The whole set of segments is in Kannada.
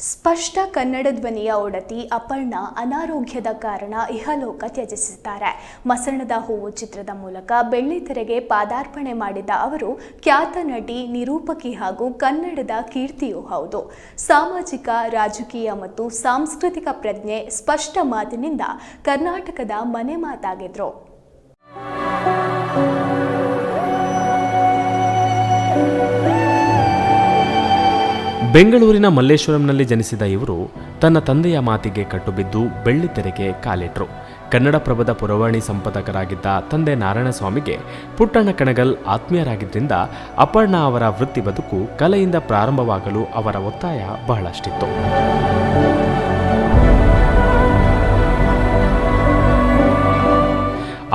ಸ್ಪಷ್ಟ ಕನ್ನಡ ಧ್ವನಿಯ ಒಡತಿ ಅಪರ್ಣ ಅನಾರೋಗ್ಯದ ಕಾರಣ ಇಹಲೋಕ ತ್ಯಜಿಸಿದ್ದಾರೆ ಮಸಣದ ಹೂವು ಚಿತ್ರದ ಮೂಲಕ ಬೆಳ್ಳಿತೆರೆಗೆ ಪಾದಾರ್ಪಣೆ ಮಾಡಿದ ಅವರು, ಖ್ಯಾತ ನಟಿ, ನಿರೂಪಕಿ ಹಾಗೂ ಕನ್ನಡದ ಕೀರ್ತಿಯೂ ಹೌದು. ಸಾಮಾಜಿಕ, ರಾಜಕೀಯ ಮತ್ತು ಸಾಂಸ್ಕೃತಿಕ ಪ್ರಜ್ಞೆ ಸ್ಪಷ್ಟ ಮಾತಿನಿಂದ ಕರ್ನಾಟಕದ ಮನೆ ಮಾತಾಗಿದ್ರು. ಬೆಂಗಳೂರಿನ ಮಲ್ಲೇಶ್ವರಂನಲ್ಲಿ ಜನಿಸಿದ ಇವರು ತನ್ನ ತಂದೆಯ ಮಾತಿಗೆ ಕಟ್ಟುಬಿದ್ದು ಬೆಳ್ಳಿತೆರೆಗೆ ಕಾಲಿಟ್ರು. ಕನ್ನಡಪ್ರಭದ ಪುರವಾಣಿ ಸಂಪಾದಕರಾಗಿದ್ದ ತಂದೆ ನಾರಾಯಣಸ್ವಾಮಿಗೆ ಪುಟ್ಟಣ್ಣ ಕಣಗಲ್ ಆತ್ಮೀಯರಾಗಿದ್ದರಿಂದ ಅಪರ್ಣ ಅವರ ವೃತ್ತಿ ಬದುಕು ಕಲೆಯಿಂದ ಪ್ರಾರಂಭವಾಗಲು ಅವರ ಒತ್ತಾಯ ಬಹಳಷ್ಟಿತ್ತು.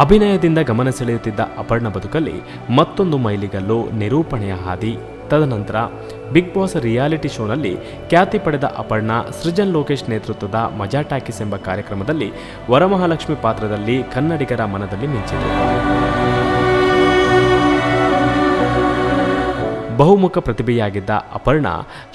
ಅಭಿನಯದಿಂದ ಗಮನ ಸೆಳೆಯುತ್ತಿದ್ದ ಅಪರ್ಣ ಬದುಕಲ್ಲಿ ಮತ್ತೊಂದು ಮೈಲಿಗಲ್ಲು ನಿರೂಪಣೆಯ ಹಾದಿ ತದನಂತರ ಬಿಗ್ ಬಾಸ್ ರಿಯಾಲಿಟಿ ಶೋನಲ್ಲಿ ಖ್ಯಾತಿ ಪಡೆದ ಅಪರ್ಣ, ಸೃಜನ್ ಲೋಕೇಶ್ ನೇತೃತ್ವದ ಮಜಾ ಟಾಕೀಸ್ ಎಂಬ ಕಾರ್ಯಕ್ರಮದಲ್ಲಿ ವರಮಹಾಲಕ್ಷ್ಮಿ ಪಾತ್ರದಲ್ಲಿ ಕನ್ನಡಿಗರ ಮನದಲ್ಲಿ ಮಿಂಚಿದರು ಬಹುಮುಖ ಪ್ರತಿಭೆಯಾಗಿದ್ದ ಅಪರ್ಣ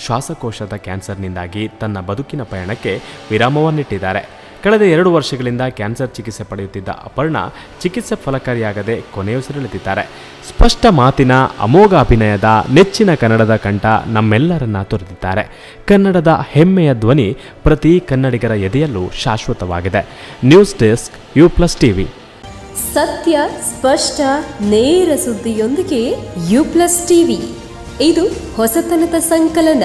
ಶ್ವಾಸಕೋಶದ ಕ್ಯಾನ್ಸರ್ನಿಂದಾಗಿ ತನ್ನ ಬದುಕಿನ ಪಯಣಕ್ಕೆ ವಿರಾಮವನ್ನಿಟ್ಟಿದ್ದಾರೆ. ಕಳೆದ ಎರಡು ವರ್ಷಗಳಿಂದ ಕ್ಯಾನ್ಸರ್ ಚಿಕಿತ್ಸೆ ಪಡೆಯುತ್ತಿದ್ದ ಅಪರ್ಣ ಚಿಕಿತ್ಸೆ ಫಲಕಾರಿಯಾಗದೆ ಕೊನೆಯುಸಿರೆಳೆದಿದ್ದಾರೆ ಸ್ಪಷ್ಟ ಮಾತಿನ ಅಮೋಘ ಅಭಿನಯದ ನೆಚ್ಚಿನ ಕನ್ನಡದ ಕಂಠ ನಮ್ಮೆಲ್ಲರನ್ನ ತೊರೆದಿದ್ದಾರೆ. ಕನ್ನಡದ ಹೆಮ್ಮೆಯ ಧ್ವನಿ ಪ್ರತಿ ಕನ್ನಡಿಗರ ಎದೆಯಲ್ಲೂ ಶಾಶ್ವತವಾಗಿದೆ. News desk, U plus TV. ಸತ್ಯ, ಸ್ಪಷ್ಟ, ನೇರ ಸುದ್ದಿಯೊಂದಿಗೆ ಯು ಪ್ಲಸ್ ಟಿವಿ. ಇದು ಹೊಸತನದ ಸಂಕಲನ.